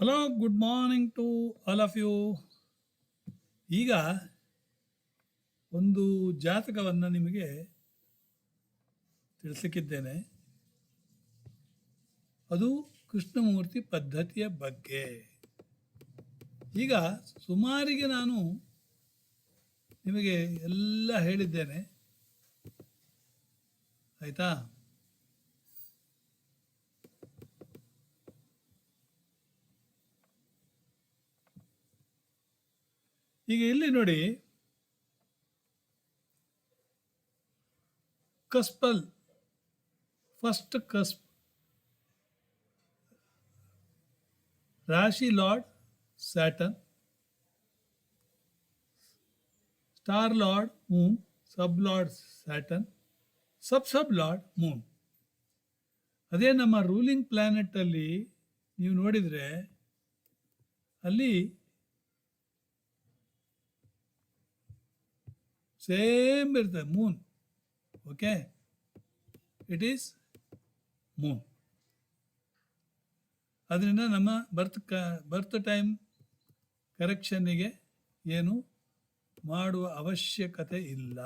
Hello good morning to all of you ಈಗ ಒಂದು ಜಾತಕವನ್ನು ನಿಮಗೆ ತಿಳಿಸಲಿಕ್ಕಿದ್ದೇನೆ. ಅದು ಕೃಷ್ಣಮೂರ್ತಿ ಪದ್ಧತಿಯ ಬಗ್ಗೆ. ಈಗ ಸುಮಾರಿಗೆ ನಾನು ನಿಮಗೆ ಎಲ್ಲ ಹೇಳಿದ್ದೇನೆ. ಆಯಿತಾ? ಈಗ ಇಲ್ಲಿ ನೋಡಿ. Cuspal. First cusp. Rashi lord Saturn star lord moon. Sub lord Saturn sub sub lord moon. ಅದೇ ನಮ್ಮ ರೂಲಿಂಗ್ ಪ್ಲ್ಯಾನೆಟಲ್ಲಿ ನೀವು ನೋಡಿದರೆ ಅಲ್ಲಿ same the moon okay it is moon ಅದರಿಂದ ನಮ್ಮ ಬರ್ತ್ ಕ ಬರ್ತ್ ಟೈಮ್ ಕರೆಕ್ಷನ್ನಿಗೆ ಏನು ಮಾಡುವ ಅವಶ್ಯಕತೆ ಇಲ್ಲ.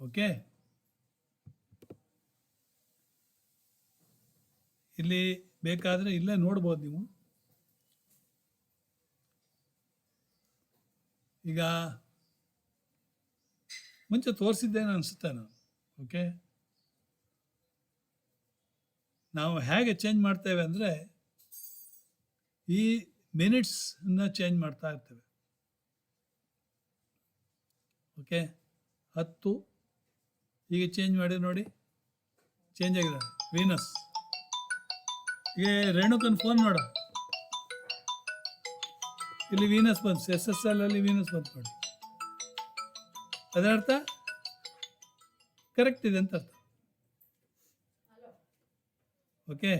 ಓಕೆ ಇಲ್ಲಿ ಬೇಕಾದರೆ ಇಲ್ಲೇ ನೋಡ್ಬೋದು ನೀವು. ಈಗ ಮುಂಚೆ ತೋರಿಸಿದ್ದೇನೆ ಅನಿಸುತ್ತೆ ನಾನು ಓಕೆ ನಾವು ಹೇಗೆ ಚೇಂಜ್ ಮಾಡ್ತೇವೆ ಅಂದರೆ, ಈ ಮಿನಿಟ್ಸನ್ನ ಚೇಂಜ್ ಮಾಡ್ತಾ ಇರ್ತೇವೆ. ಓಕೆ ಹತ್ತು ಈಗ ಚೇಂಜ್ ಮಾಡಿ ನೋಡಿ. ಚೇಂಜ್ ಆಗಿದೆ. ವೀನಸ್ ಈಗ ರೇಣುಕನ್ ಫೋನ್ ನೋಡ. ಇಲ್ಲಿ ವೀನಸ್ ಬಂತು. ಎಸ್ ಎಸ್ ಎಲ್ ಅಲ್ಲಿ ವೀನಸ್ ಬಂತು ನೋಡಿ. ಅದರ ಅರ್ಥ ಕರೆಕ್ಟ್ ಇದೆ ಅಂತ ಅರ್ಥ. ಓಕೆ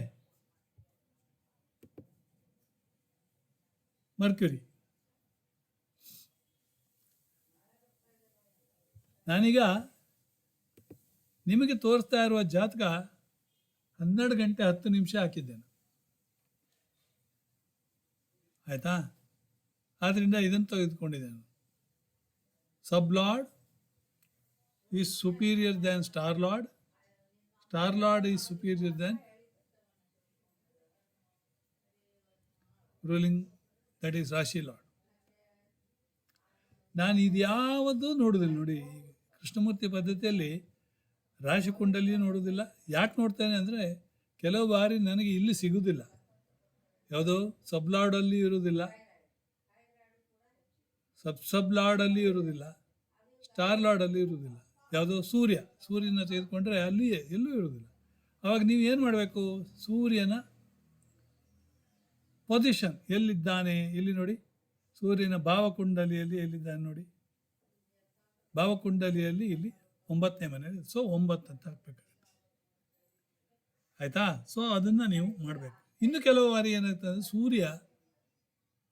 ಮರ್ಕ್ಯೂರಿ ನಾನೀಗ ನಿಮಗೆ ತೋರಿಸ್ತಾ ಇರುವ ಜಾತಕ ಹನ್ನೆರಡು ಗಂಟೆ ಹತ್ತು ನಿಮಿಷ ಹಾಕಿದ್ದೇನೆ. ಆಯ್ತಾ? ಆದ್ದರಿಂದ ಇದನ್ನು ತೆಗೆದುಕೊಂಡಿದ್ದೇನೆ. Sub is superior than star lord star lord is superior than ruling that is rashi lord ನಾನು ಇದ್ಯಾವುದೂ ನೋಡೋದಿಲ್ಲ ನೋಡಿ, ಕೃಷ್ಣಮೂರ್ತಿ ಪದ್ಧತಿಯಲ್ಲಿ ರಾಶಿ ಕುಂಡಲಿಯೂ ನೋಡೋದಿಲ್ಲ. ಯಾಕೆ ನೋಡ್ತೇನೆ ಅಂದರೆ, ಕೆಲವು ಬಾರಿ ನನಗೆ ಇಲ್ಲಿ ಸಿಗುವುದಿಲ್ಲ ಯಾವುದೋ ಸಬ್ ಲಾರ್ಡಲ್ಲಿ ಇರುವುದಿಲ್ಲ ಸಬ್ ಸಬ್ ಲಾರ್ಡಲ್ಲಿ ಇರುವುದಿಲ್ಲ ಸ್ಟಾರ್ ಲಾರ್ಡಲ್ಲಿ ಇರುವುದಿಲ್ಲ ಯಾವುದೋ ಸೂರ್ಯ, ಸೂರ್ಯನ ತೆಗೆದುಕೊಂಡ್ರೆ ಅಲ್ಲಿಯೇ, ಎಲ್ಲೂ ಇರುವುದಿಲ್ಲ. ಆವಾಗ ನೀವು ಏನು ಮಾಡಬೇಕು? ಸೂರ್ಯನ ಪೊಸಿಷನ್ ಎಲ್ಲಿದ್ದಾನೆ? ಇಲ್ಲಿ ನೋಡಿ? ಸೂರ್ಯನ ಭಾವಕುಂಡಲಿಯಲ್ಲಿ ಎಲ್ಲಿದ್ದಾನೆ ನೋಡಿ? ಭಾವಕುಂಡಲಿಯಲ್ಲಿ ಇಲ್ಲಿ ಒಂಬತ್ತನೇ ಮನೆಯಲ್ಲಿ. ಸೊ ಒಂಬತ್ತು ಅಂತ ಹಾಕ್ಬೇಕಾಗುತ್ತೆ. ಆಯಿತಾ? ಸೊ ಅದನ್ನು ನೀವು ಮಾಡಬೇಕು. ಇನ್ನು ಕೆಲವು ಬಾರಿ ಏನಾಗ್ತದೆ ಸೂರ್ಯ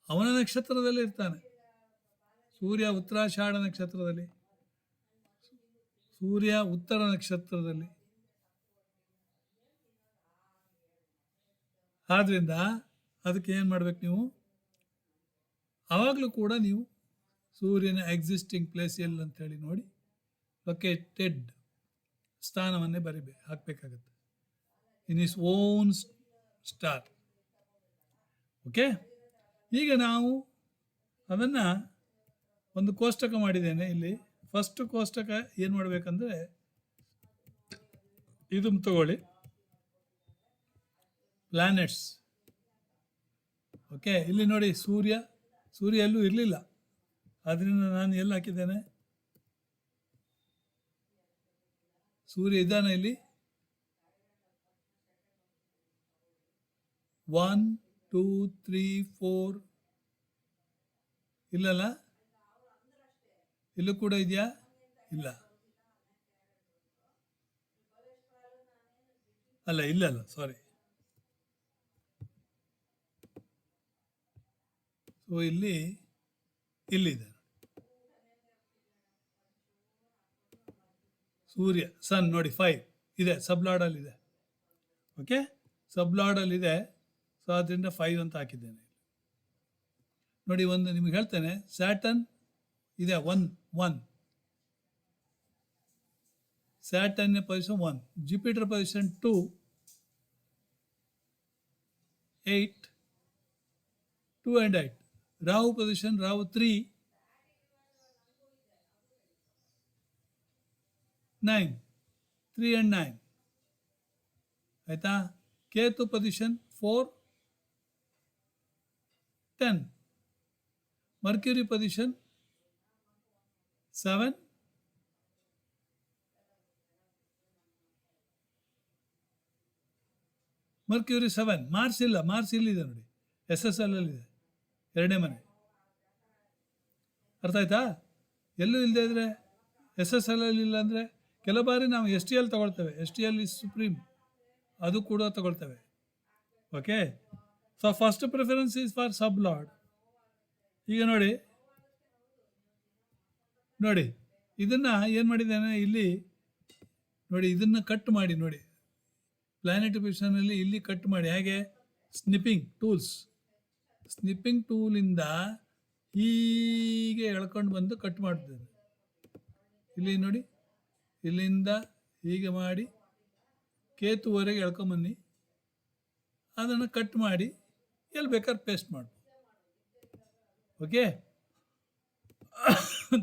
ಅವನ ನಕ್ಷತ್ರದಲ್ಲಿ ಇರ್ತಾನೆ. ಸೂರ್ಯ ಉತ್ತರಾಷಾಢ ನಕ್ಷತ್ರದಲ್ಲಿ. ಸೂರ್ಯ ಉತ್ತರ ನಕ್ಷತ್ರದಲ್ಲಿ. ಆದ್ದರಿಂದ ಅದಕ್ಕೆ ಏನು ಮಾಡ್ಬೇಕು ನೀವು? ಆವಾಗಲೂ ಕೂಡ ನೀವು ಸೂರ್ಯನ ಎಕ್ಸಿಸ್ಟಿಂಗ್ ಪ್ಲೇಸ್ ಎಲ್ಲಿ ಅಂತೇಳಿ ನೋಡಿ ಲೊಕೇಟೆಡ್ ಸ್ಥಾನವನ್ನೇ ಬರಿಬೇಕು ಹಾಕಬೇಕಾಗತ್ತೆ. In is own star okay ಈಗ ನಾವು ಅದನ್ನು ಒಂದು ಕೋಷ್ಟಕ ಮಾಡಿದ್ದೇನೆ ಇಲ್ಲಿ. ಫಸ್ಟ್ ಕೋಷ್ಟಕ ಏನು ಮಾಡಬೇಕಂದ್ರೆ ಇದನ್ನು ತಗೊಳ್ಳಿ. ಪ್ಲ್ಯಾನೆಟ್ಸ್ ಓಕೆ ಇಲ್ಲಿ ನೋಡಿ ಸೂರ್ಯ ಸೂರ್ಯ ಎಲ್ಲೂ ಇರಲಿಲ್ಲ. ಆದ್ದರಿಂದ ನಾನು ಎಲ್ಲಿ ಹಾಕಿದ್ದೇನೆ? ಸೂರ್ಯ ಇದ್ದಾನೆ ಇಲ್ಲಿ. ಒನ್ ಟೂ ತ್ರೀ ಫೋರ್ ಇಲ್ಲಲ್ಲ? ಇಲ್ಲೂ ಕೂಡ ಇದೆಯಾ? ಇಲ್ಲ. ಅಲ್ಲ ಇಲ್ಲಲ್ಲ ಸಾರಿ ಸೊ ಇಲ್ಲಿ ಇಲ್ಲಿದೆ ಸೂರ್ಯ ಸನ್ ನೋಡಿ ಫೈವ್ ಇದೆ, ಸಬ್ಲಾಡಲ್ಲಿದೆ. ಓಕೆ ಸಬ್ಲಾಡಲ್ಲಿದೆ. ಸೊ ಅದರಿಂದ ಫೈವ್ ಅಂತ ಹಾಕಿದ್ದೇನೆ. ನೋಡಿ, ಒಂದು ನಿಮ್ಗೆ ಹೇಳ್ತೇನೆ. ಸ್ಯಾಟನ್ ಇದೆ one one Saturn position one Jupiter position two eight two and eight Rahu position Rahu three nine three and nine ಆಯಿತಾ? Ketu position four ten Mercury position seven Mercury seven Mars ಇಲ್ಲ. Mars ಇಲ್ಲಿದೆ ನೋಡಿ. S S L ಅಲ್ಲಿದೆ. ಎರಡನೇ ಮನೆ. ಅರ್ಥ ಆಯ್ತಾ? ಎಲ್ಲೂ ಇಲ್ಲದೆ ಇದ್ರೆ ಎಸ್ ಎಸ್ ಎಲ್ ಅಲ್ಲಿ ಇಲ್ಲ ಅಂದರೆ ಕೆಲವು ಬಾರಿ ನಾವು S T L ತಗೊಳ್ತೇವೆ. S T L is supreme ಅದು ಕೂಡ ತಗೊಳ್ತೇವೆ. Okay so first preference is for sub lord ಈಗ ನೋಡಿ. ನೋಡಿ, ಇದನ್ನು ಏನು ಮಾಡಿದ್ದೇನೆ? ಇಲ್ಲಿ ನೋಡಿ, ಇದನ್ನು ಕಟ್ ಮಾಡಿ, ನೋಡಿ. ಪ್ಲಾನೆಟ್ ಅಲ್ಲಿ ಇಲ್ಲಿ ಕಟ್ ಮಾಡಿ, ಹಾಗೆ? ಸ್ನಿಪ್ಪಿಂಗ್ ಟೂಲ್ಸ್ ಸ್ನಿಪ್ಪಿಂಗ್ ಟೂಲಿಂದ ಹೀಗೆ ಎಳ್ಕೊಂಡು ಬಂದು ಕಟ್ ಮಾಡ್ತೇನೆ ಇಲ್ಲಿ ನೋಡಿ, ಇಲ್ಲಿಂದ ಹೀಗೆ ಮಾಡಿ, ಕೇತುವರೆಗೆ ಎಳ್ಕೊಂಬನ್ನಿ ಅದನ್ನು ಕಟ್ ಮಾಡಿ ಎಲ್ಲಿ ಬೇಕಾದ್ರೆ ಪೇಸ್ಟ್ ಮಾಡಿ okay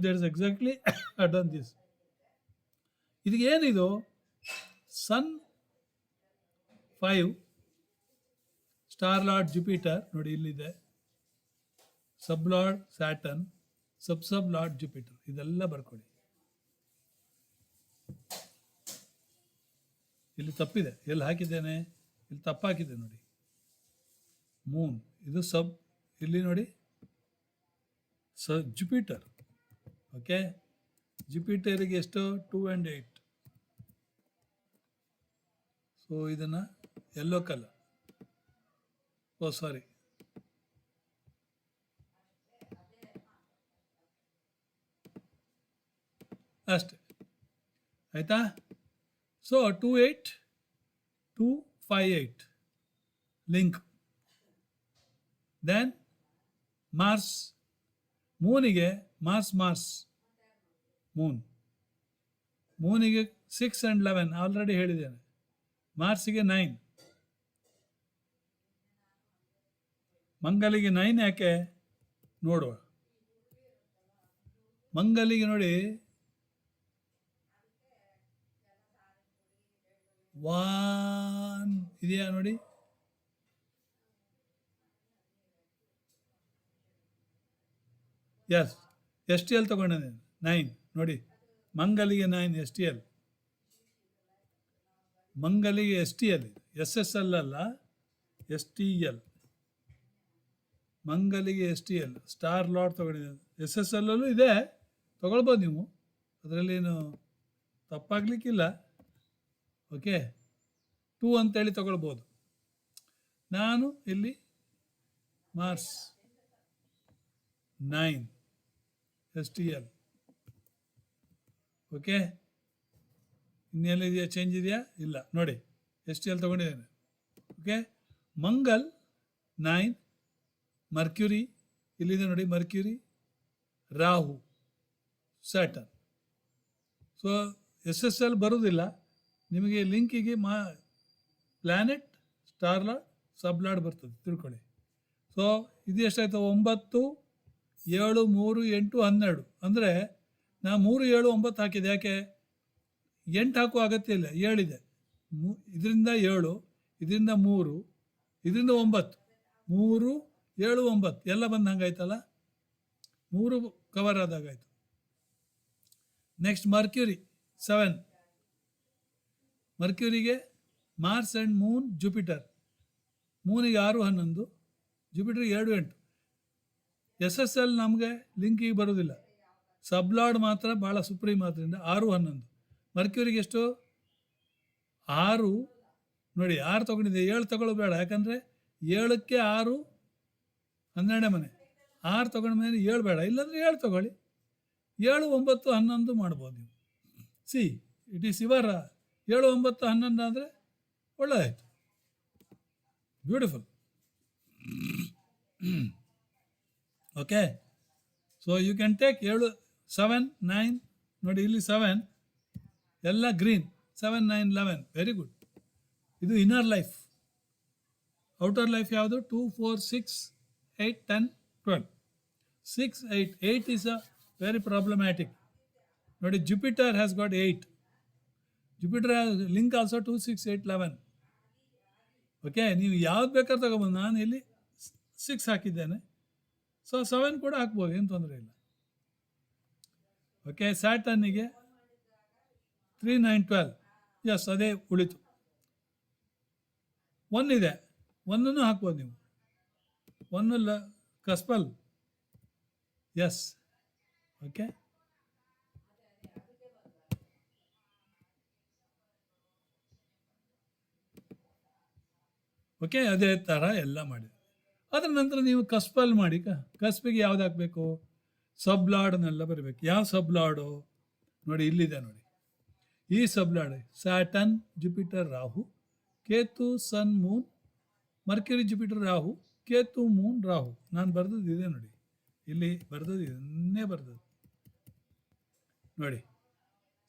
that is exactly done this ಇದಕ್ಕೆ ಏನಿದು sun five star lord Jupiter ನೋಡಿ ಇಲ್ಲಿದೆ. Sub lord Saturn sub sub lord Jupiter ಇದೆಲ್ಲ ಬರ್ಕೊಳ್ಳಿ. ಇಲ್ಲಿ ತಪ್ಪಿದೆ. ಎಲ್ಲಿ ಹಾಕಿದ್ದೇನೆ? ಇಲ್ಲಿ ತಪ್ಪಾಕಿದೆ ನೋಡಿ. ಮೂನ್ ಇದು ಸಬ್ ಇಲ್ಲಿ ನೋಡಿ. ಸ ಜುಪಿಟರ್ ಓಕೆ ಜಿಪಿಟರಿಗೆ ಎಷ್ಟು? ಟೂ ಆ್ಯಂಡ್ ಏಯ್ಟ್ ಸೊ ಇದನ್ನು ಯೆಲ್ಲೋ ಕಲರ್ ಓ ಸಾರಿ ಅಷ್ಟೆ. ಆಯಿತಾ? So two eight two five eight link then Mars ಮೂನಿಗೆ Mars Mars Moon ಮೂನಿಗೆ ಸಿಕ್ಸ್ ಆ್ಯಂಡ್ ಲೆವೆನ್ ಆಲ್ರೆಡಿ ಹೇಳಿದ್ದೇನೆ. ಮಾರ್ಸಿಗೆ ನೈನ್ ಮಂಗಲಿಗೆ ನೈನ್ ಯಾಕೆ? ನೋಡುವ. ಮಂಗಲಿಗೆ ನೋಡಿ. ವಾನ್ ಇದೆಯಾ ನೋಡಿ? ಎಸ್ ಎಸ್ ಟಿ ಎಲ್ ತಗೊಂಡಿದ್ದೇನೆ. ನೈನ್, ನೋಡಿ. ಮಂಗಲಿಗೆ nine S T L. ಮಂಗಲಿಗೆ S T L S S L ಅಲ್ಲ, S T L. ಮಂಗಲಿಗೆ S T L. Star lord ತೊಗೊಂಡಿದ್ದೇನೆ. S S ಎಲ್ಲಲ್ಲೂ ಇದೆ. ತಗೊಳ್ಬೋದು ನೀವು. ಅದರಲ್ಲೇನು ತಪ್ಪಾಗಲಿಕ್ಕಿಲ್ಲ. ಓಕೆ? ಟೂ ಅಂತೇಳಿ ತಗೊಳ್ಬೋದು. ನಾನು ಇಲ್ಲಿ Mars nine. S T L okay ಇನ್ನೆಲ್ಲಿದೆಯಾ change ಇದೆಯಾ? ಇಲ್ಲ. ನೋಡಿ ಎಸ್ ಟಿ ಎಲ್ ತೊಗೊಂಡಿದ್ದೇನೆ. ಓಕೆ ಮಂಗಲ್, ನೈನ್, ಮರ್ಕ್ಯುರಿ, ಇಲ್ಲಿದೆ ನೋಡಿ Mercury, Rahu Saturn so S S L ಬರೋದಿಲ್ಲ. ನಿಮಗೆ ಲಿಂಕಿಗೆ ಮಾ ಪ್ಲ್ಯಾನೆಟ್ ಸ್ಟಾರ್ಲಾಡ್ ಸಬ್ಲಾಡ್ ಬರ್ತದೆ. ತಿಳ್ಕೊಳ್ಳಿ. ಸೊ ಇದು ಎಷ್ಟಾಯ್ತು? ಒಂಬತ್ತು ಏಳು, ಮೂರು, ಎಂಟು, ಹನ್ನೆರಡು. ಅಂದರೆ ನಾ ಮೂರು, ಏಳು, ಒಂಬತ್ತು ಹಾಕಿದೆ ಯಾಕೆ? ಎಂಟು ಹಾಕುವ ಅಗತ್ಯ ಇಲ್ಲ. ಏಳಿದೆ. ಮೂ, ಇದರಿಂದ ಏಳು, ಇದರಿಂದ ಮೂರು, ಇದರಿಂದ ಒಂಬತ್ತು. ಮೂರು, ಏಳು, ಒಂಬತ್ತು. ಎಲ್ಲ ಬಂದು ಹಂಗಾಯ್ತಲ್ಲ? ಮೂರು ಕವರ್ ಆದಾಗಾಯ್ತು ನೆಕ್ಸ್ಟ್ ಮರ್ಕ್ಯೂರಿ ಸೆವೆನ್ ಮರ್ಕ್ಯೂರಿಗೆ ಮಾರ್ಸ್ ಆ್ಯಂಡ್ ಮೂನ್ ಜುಪಿಟರ್ ಮೂನಿಗೆ ಆರು, ಹನ್ನೊಂದು ಜುಪಿಟರ್ ಎರಡು, ಎಂಟು. ಎಸ್ ಎಸ್ ಎಲ್ ನಮಗೆ ಲಿಂಕಿಗೆ ಬರೋದಿಲ್ಲ. ಸಬ್ಲಾಡ್ ಮಾತ್ರ ಭಾಳ ಸುಪ್ರೀಂ ಆದ್ದರಿಂದ ಆರು ಹನ್ನೊಂದು. ಮರ್ಕ್ಯೂರಿಗೆ ಎಷ್ಟು? ಆರು. ನೋಡಿ, ಆರು ತೊಗೊಂಡಿದ್ದೆ. ಏಳು ತಗೊಳ್ಳೋ ಬೇಡ. ಯಾಕಂದರೆ ಏಳಕ್ಕೆ ಆರು ಹನ್ನೆರಡನೇ ಮನೆ. ಆರು ತಗೊಂಡ ಮೇಲೆ ಏಳು ಬೇಡ. ಇಲ್ಲಾಂದರೆ ಏಳು ತಗೊಳ್ಳಿ. ಏಳು, ಒಂಬತ್ತು, ಹನ್ನೊಂದು ಮಾಡ್ಬೋದು ನೀವು. ಸಿ ಇಟ್ ಈಸ್ ಇವರ ಏಳು, ಒಂಬತ್ತು, ಹನ್ನೊಂದು ಅಂದರೆ ಒಳ್ಳೆಯದಾಯಿತು beautiful okay so you can take ಏಳು ಸೆವೆನ್ ನೈನ್ ನೋಡಿ, ಇಲ್ಲಿ ಸೆವೆನ್ ಎಲ್ಲ green seven nine eleven very good ಇದು ಇನ್ನರ್ ಲೈಫ್ ಔಟರ್ ಲೈಫ್ ಯಾವುದು? Two four six eight ten twelve six eight eight is a very problematic ನೋಡಿ Jupiter has got eight Jupiter link also two six eight eleven okay ನೀವು ಯಾವ್ದು ಬೇಕಾದ್ರೆ ತಗೋಬೋದು. ನಾನು ಇಲ್ಲಿ six ಹಾಕಿದ್ದೇನೆ. ಸೊ ಸೆವೆನ್ ಕೂಡ ಹಾಕ್ಬೋದು, ಏನು ತೊಂದರೆ ಇಲ್ಲ. ಓಕೆ ಸ್ಯಾಟನ್ನಿಗೆ ತ್ರೀ ನೈನ್ ಟ್ವೆಲ್ವ್ ಎಸ್ ಅದೇ ಉಳಿತು. ಒನ್ ಇದೆ. ಒನ್ನನ್ನು ಹಾಕ್ಬೋದು ನೀವು. ಒನ್ನು ಲ ಕಸ್ಪಲ್ ಎಸ್ ಓಕೆ ಓಕೆ ಅದೇ ಥರ ಎಲ್ಲ ಮಾಡಿ. ಅದರ ನಂತರ ನೀವು ಕಸ್ಪಲ್ಲಿ ಮಾಡಿ ಕಸ್ಪಿಗೆ ಯಾವ್ದು ಹಾಕಬೇಕು ಸಬ್ಲಾಡ್ನೆಲ್ಲ ಬರಬೇಕು. ಯಾವ ಸಬ್ಲಾಡು? ನೋಡಿ ಇಲ್ಲಿದೆ ನೋಡಿ. ಈ sub lord, Saturn, Jupiter, Rahu, Ketu, sun, moon, Mercury, Jupiter, Rahu, Ketu, moon, Rahu. ನಾನು ಬರೆದದ್ದು ಇದೆ ನೋಡಿ. ಇಲ್ಲಿ ಬರೆದದ್ದು ಇದನ್ನೇ ಬರೆದದ್ದು. ನೋಡಿ.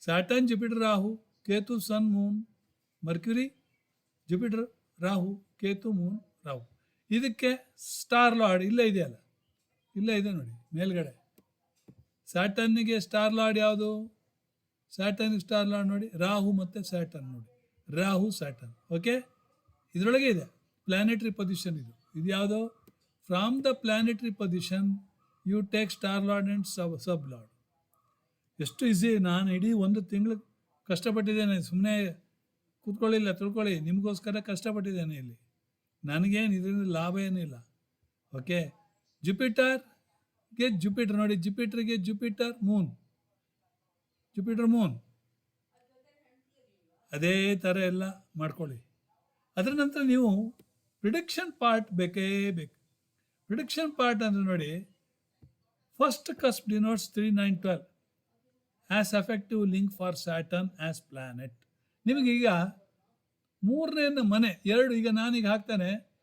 Saturn, Jupiter, Rahu, Ketu, sun, moon, Mercury, Jupiter, Rahu, Ketu, moon, Rahu. ಇದಕ್ಕೆ ಸ್ಟಾರ್ ಲಾರ್ಡ್ ಇಲ್ಲೇ ಇದೆಯಲ್ಲ? ಇಲ್ಲೇ ಇದೆ ನೋಡಿ, ಮೇಲ್ಗಡೆ. ಸ್ಯಾಟನ್ನಿಗೆ ಸ್ಟಾರ್ ಲಾರ್ಡ್ ಯಾವುದು? ಸ್ಯಾಟನ್ ಸ್ಟಾರ್ ಲಾರ್ಡ್ ನೋಡಿ, ರಾಹು ಮತ್ತು ಸ್ಯಾಟನ್ ನೋಡಿ. ರಾಹು ಸ್ಯಾಟನ್ ಓಕೆ ಇದರೊಳಗೆ ಇದೆ ಪ್ಲಾನೆಟರಿ ಪೊಸಿಷನ್ ಇದು. ಇದು ಯಾವುದು? From the planetary position you take star lord and sub sub lord ಎಷ್ಟು ಈಸಿ ನಾನು ಇಡೀ ಒಂದು ತಿಂಗಳು ಕಷ್ಟಪಟ್ಟಿದ್ದೇನೆ ಸುಮ್ಮನೆ ಕೂತ್ಕೊಳ್ಳಿಲ್ಲ, ತಿಳ್ಕೊಳ್ಳಿ, ನಿಮಗೋಸ್ಕರ ಕಷ್ಟಪಟ್ಟಿದ್ದೇನೆ ಇಲ್ಲಿ. ನನಗೇನು ಇದರಿಂದ ಲಾಭ ಏನಿಲ್ಲ ಓಕೆ ಜುಪಿಟರ್ಗೆ ಜುಪಿಟರ್ ನೋಡಿ ಜುಪಿಟರ್ಗೆ ಜುಪಿಟರ್ ಮೂನ್ ಜುಪಿಟರ್ ಮೂನ್ ಅದೇ ಥರ ಎಲ್ಲ ಮಾಡ್ಕೊಳ್ಳಿ. ಅದರ ನಂತರ ನೀವು ಪ್ರಿಡಿಕ್ಷನ್ ಪಾರ್ಟ್ ಬೇಕೇ ಬೇಕು. ಪ್ರಿಡಿಕ್ಷನ್ ಪಾರ್ಟ್ ಅಂದರೆ ನೋಡಿ first cusp denotes three nine twelve as effective link for Saturn as planet ನಿಮಗೀಗ ಮೂರನೇ ಮನೆ, ಎರಡು, ಈಗ ನಾನೀಗ ಹಾಕ್ತಾನೆ.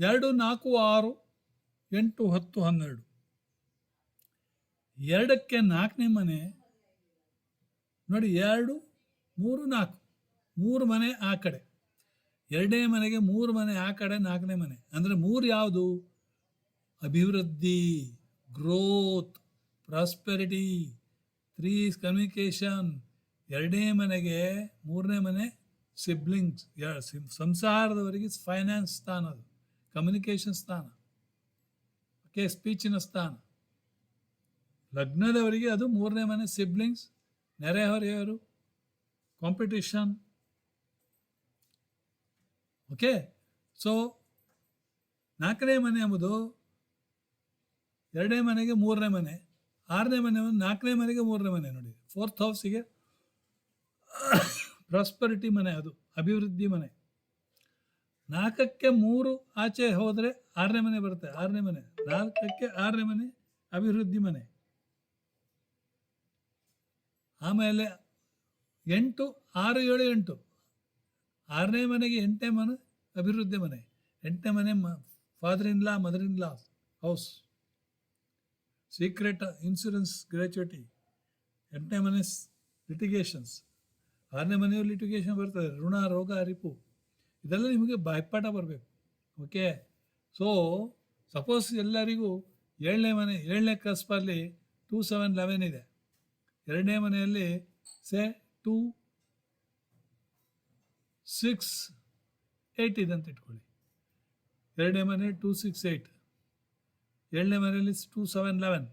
ಎರಡು, ನಾಲ್ಕು, ಆರು, ಎಂಟು, ಹತ್ತು, ಹನ್ನೆರಡು. ಎರಡಕ್ಕೆ ನಾಲ್ಕನೇ ಮನೆ, ನೋಡಿ, ಎರಡು, ಮೂರು, ನಾಲ್ಕು. ಮೂರು ಮನೆ ಆ ಕಡೆ. ಎರಡನೇ ಮನೆಗೆ ಮೂರು ಮನೆ ಆ ಕಡೆ, ನಾಲ್ಕನೇ ಮನೆ. ಅಂದರೆ ಮೂರು ಯಾವುದು? ಅಭಿವೃದ್ಧಿ ಗ್ರೋತ್ ಪ್ರಾಸ್ಪೆರಿಟಿ ತ್ರೀ ಕಮ್ಯುನಿಕೇಷನ್ ಎರಡನೇ ಮನೆಗೆ, ಮೂರನೇ ಮನೆ ಸಿಬ್ಲಿಂಗ್ಸ್ ಸಂಸಾರದವರಿಗೆ ಫೈನಾನ್ಸ್ ಸ್ಥಾನ ಅದು. ಕಮ್ಯುನಿಕೇಷನ್ ಸ್ಥಾನ. ಓಕೆ ಸ್ಪೀಚಿನ ಸ್ಥಾನ. ಲಗ್ನದವರಿಗೆ ಅದು ಮೂರನೇ ಮನೆ ಸಿಬ್ಲಿಂಗ್ಸ್ ನೆರೆಹೊರೆಯವರು ಕಾಂಪಿಟಿಷನ್ ಓಕೆ ಸೊ ನಾಲ್ಕನೇ ಮನೆ ಎಂಬುದು ಎರಡನೇ ಮನೆಗೆ ಮೂರನೇ ಮನೆ, ಆರನೇ ಮನೆ ನಾಲ್ಕನೇ ಮನೆಗೆ ಮೂರನೇ ಮನೆ ನೋಡಿ. ಫೋರ್ತ್ ಹೌಸಿಗೆ ಪ್ರಾಸ್ಪರಿಟಿ ಮನೆ ಅದು, ಅಭಿವೃದ್ಧಿ ಮನೆ. ನಾಲ್ಕಕ್ಕೆ ಮೂರು ಆಚೆ ಹೋದರೆ ಆರನೇ ಮನೆ ಬರುತ್ತೆ, ಆರನೇ ಮನೆ. ನಾಲ್ಕಕ್ಕೆ ಆರನೇ ಮನೆ, ಅಭಿವೃದ್ಧಿ ಮನೆ. ಆಮೇಲೆ ಎಂಟು, ಆರು, ಏಳು, ಎಂಟು. ಆರನೇ ಮನೆಗೆ ಎಂಟನೇ ಮನೆ, ಅಭಿವೃದ್ಧಿ ಮನೆ. ಎಂಟನೇ ಮನೆ father in law mother in law house secret insurance gratuity ಎಂಟನೇ ಮನೆ ಲಿಟಿಗೇಷನ್ಸ್ ಆರನೇ ಮನೆಯಲ್ಲಿ ಲಿಟಿಗೇಷನ್ ಬರ್ತದೆ. ಋಣ, ರೋಗ, ಅರಿಪು. ಇದೆಲ್ಲ ನಿಮಗೆ ಬಾಯ್ಪಾಠ ಬರಬೇಕು. ಓಕೆ ಸೊ ಸಪೋಸ್ ಎಲ್ಲರಿಗೂ ಏಳನೇ ಮನೆ, ಏಳನೇ ಕಸ್ಪಲ್ಲಿ ಟೂ ಸೆವೆನ್ ಲೆವೆನ್ ಇದೆ. ಎರಡನೇ ಮನೆಯಲ್ಲಿ ಸೆ ಟೂ ಸಿಕ್ಸ್ ಏಯ್ಟ್ ಇದೆ ಅಂತ ಇಟ್ಕೊಳ್ಳಿ. ಎರಡನೇ ಮನೆ ಟೂ ಸಿಕ್ಸ್ ಏಯ್ಟ್ ಏಳನೇ ಮನೆಯಲ್ಲಿ ಟೂ ಸೆವೆನ್ ಲೆವೆನ್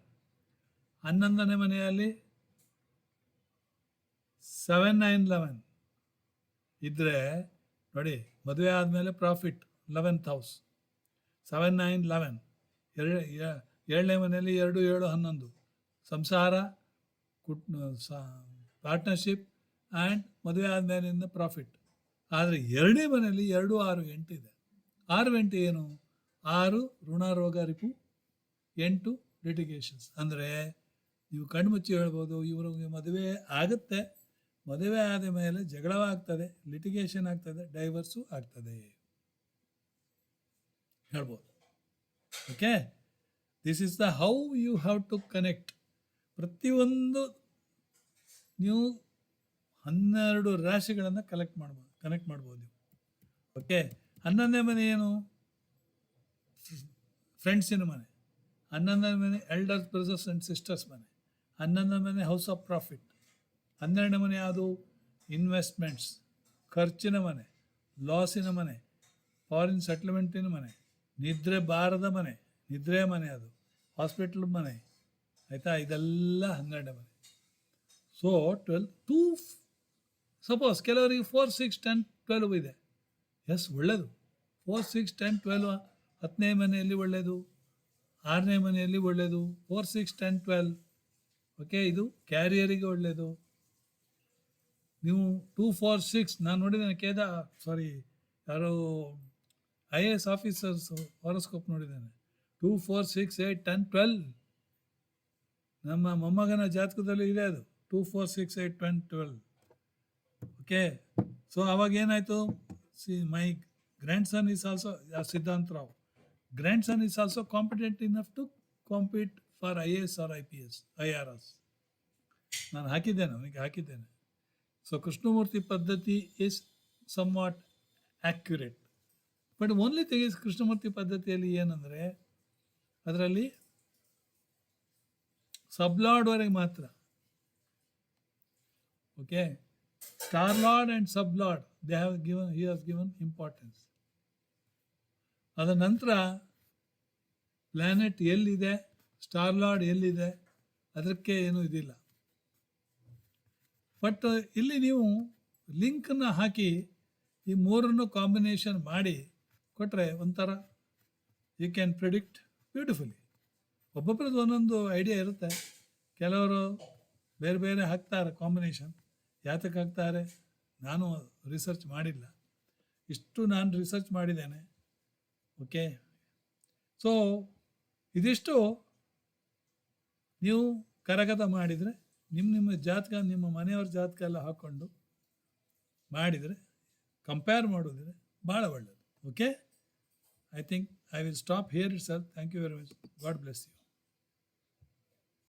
ಹನ್ನೊಂದನೇ ಮನೆಯಲ್ಲಿ ಸೆವೆನ್ ನೈನ್ ಲೆವೆನ್ ಇದ್ದರೆ ನೋಡಿ, ಮದುವೆ ಆದಮೇಲೆ profit eleventh house seven nine eleven ಎರಡು ಏಳನೇ ಮನೆಯಲ್ಲಿ ಎರಡು, ಏಳು, ಹನ್ನೊಂದು. ಸಂಸಾರ, ಕುಟ್ ಪಾರ್ಟ್ನರ್ಶಿಪ್ ಆ್ಯಂಡ್ ಮದುವೆ ಆದಮೇಲಿಂದ ಪ್ರಾಫಿಟ್ ಆದರೆ ಎರಡನೇ ಮನೆಯಲ್ಲಿ ಎರಡು, ಆರು, ಎಂಟು ಇದೆ. ಆರು, ಎಂಟು ಏನು? ಆರು ಋಣ, ರೋಗ, ರಿಪು, ಎಂಟು ಲಿಟಿಗೇಷನ್ಸ್ ಅಂದರೆ ನೀವು ಕಣ್ಮುಚ್ಚಿ ಹೇಳ್ಬೋದು, ಇವ್ರಿಗೆ ಮದುವೆ ಆಗುತ್ತೆ. ಮದುವೆ ಆದ ಮೇಲೆ ಜಗಳವಾಗ್ತದೆ ಲಿಟಿಗೇಷನ್ ಆಗ್ತದೆ ಡೈವರ್ಸು ಆಗ್ತದೆ. ಹೇಳ್ಬೋದು. Okay this is the how you have to connect ಪ್ರತಿಯೊಂದು ನೀವು ಹನ್ನೆರಡು ರಾಶಿಗಳನ್ನು ಕಲೆಕ್ಟ್ ಮಾಡ್ಬೋದು ಕನೆಕ್ಟ್ ಮಾಡ್ಬೋದು ನೀವು. ಓಕೆ ಹನ್ನೊಂದನೇ ಮನೆ ಏನು? ಫ್ರೆಂಡ್ಸಿನ ಮನೆ. ಹನ್ನೊಂದನೇ ಮನೆ ಎಲ್ಡರ್ಸ್ ಬ್ರದರ್ಸ್ ಆ್ಯಂಡ್ ಸಿಸ್ಟರ್ಸ್ ಮನೆ. ಹನ್ನೊಂದನೇ ಮನೆ ಹೌಸ್ ಆಫ್ ಪ್ರಾಫಿಟ್ ಹನ್ನೆರಡನೇ ಮನೆ ಯಾವುದು? ಇನ್ವೆಸ್ಟ್ಮೆಂಟ್ಸ್. ಖರ್ಚಿನ ಮನೆ, ಲಾಸಿನ ಮನೆ, ಫಾರಿನ್ ಸೆಟ್ಲ್ಮೆಂಟಿನ ಮನೆ, ನಿದ್ರೆ ಬಾರದ ಮನೆ, ನಿದ್ರೆ ಮನೆ ಅದು, ಹಾಸ್ಪಿಟ್ಲ್ ಮನೆ, ಆಯಿತಾ? ಇದೆಲ್ಲ ಹನ್ನೆರಡನೇ ಮನೆ. ಸೊ ಟ್ವೆಲ್ ಟೂ ಸಪೋಸ್ ಕೆಲವರಿಗೆ ಫೋರ್ ಸಿಕ್ಸ್ ಟೆನ್ ಟ್ವೆಲ್ವ್ ಇದೆ. ಎಸ್ ಒಳ್ಳೆಯದು ಫೋರ್ ಸಿಕ್ಸ್ ಟೆನ್ ಟ್ವೆಲ್ವ್ ಹತ್ತನೇ ಮನೆಯಲ್ಲಿ ಒಳ್ಳೆಯದು ಆರನೇ ಮನೆಯಲ್ಲಿ ಒಳ್ಳೆಯದು four six ten twelve okay ಇದು ಕ್ಯಾರಿಯರಿಗೆ ಒಳ್ಳೆಯದು ನೀವು ಟೂ ಫೋರ್ ಸಿಕ್ಸ್ ನಾನು ನೋಡಿದ್ದೇನೆ, ಕೇದ ಸಾರಿ ಯಾರೋ I A S officers horoscope ನೋಡಿದ್ದೇನೆ. Two four six eight ten twelve ನಮ್ಮ ಮೊಮ್ಮಗನ ಜಾತಕದಲ್ಲಿ ಇದೆ ಅದು. Two four six eight ten twelve okay so ಅವಾಗ ಏನಾಯಿತು? See my grandson is also Siddhant Rao. Grandson is also competent enough to compete for I A S R I P S I R S ನಾನು ಹಾಕಿದ್ದೇನೆ, ಅವನಿಗೆ ಹಾಕಿದ್ದೇನೆ. So Krishnamurthy ಪದ್ಧತಿ is somewhat accurate but only thing is Krishnamurthy ಪದ್ಧತಿಯಲ್ಲಿ ಏನಂದರೆ, ಅದರಲ್ಲಿ ಸಬ್ಲಾಡ್ವರೆಗೆ ಮಾತ್ರ. Okay star lord and sub lord they have given he has given importance ಅದ ನಂತರ ಪ್ಲ್ಯಾನೆಟ್ ಎಲ್ಲಿದೆ ಸ್ಟಾರ್ ಲಾರ್ಡ್ ಎಲ್ಲಿದೆ, ಅದಕ್ಕೆ ಏನೂ ಇದಿಲ್ಲ. ಬಟ್ ಇಲ್ಲಿ ನೀವು ಲಿಂಕನ್ನು ಹಾಕಿ ಈ ಮೂರನ್ನು ಕಾಂಬಿನೇಷನ್ ಮಾಡಿ ಕೊಟ್ಟರೆ ಒಂಥರ ಯು ಕ್ಯಾನ್ ಪ್ರಿಡಿಕ್ಟ್ ಬ್ಯೂಟಿಫುಲಿ ಒಬ್ಬೊಬ್ರದ್ದು ಒಂದೊಂದು ಐಡಿಯಾ ಇರುತ್ತೆ. ಕೆಲವರು ಬೇರೆ ಬೇರೆ ಹಾಕ್ತಾರೆ ಕಾಂಬಿನೇಷನ್ ಯಾತಕ್ಕೆ ಹಾಕ್ತಾರೆ? ನಾನು ರಿಸರ್ಚ್ ಮಾಡಿಲ್ಲ. ಇಷ್ಟು ನಾನು ರಿಸರ್ಚ್ ಮಾಡಿದ್ದೇನೆ. ಓಕೆ ಸೊ ಇದಿಷ್ಟು ನೀವು ಕರಗತ ಮಾಡಿದರೆ ನಿಮ್ಮ ನಿಮ್ಮ ಜಾತಕ, ನಿಮ್ಮ ಮನೆಯವ್ರ ಜಾತಕ ಎಲ್ಲ ಹಾಕ್ಕೊಂಡು ಮಾಡಿದರೆ ಕಂಪೇರ್ ಮಾಡಿದ್ರೆ ಭಾಳ ಒಳ್ಳೆಯದು okay I think I will stop here it sir thank you very much God bless you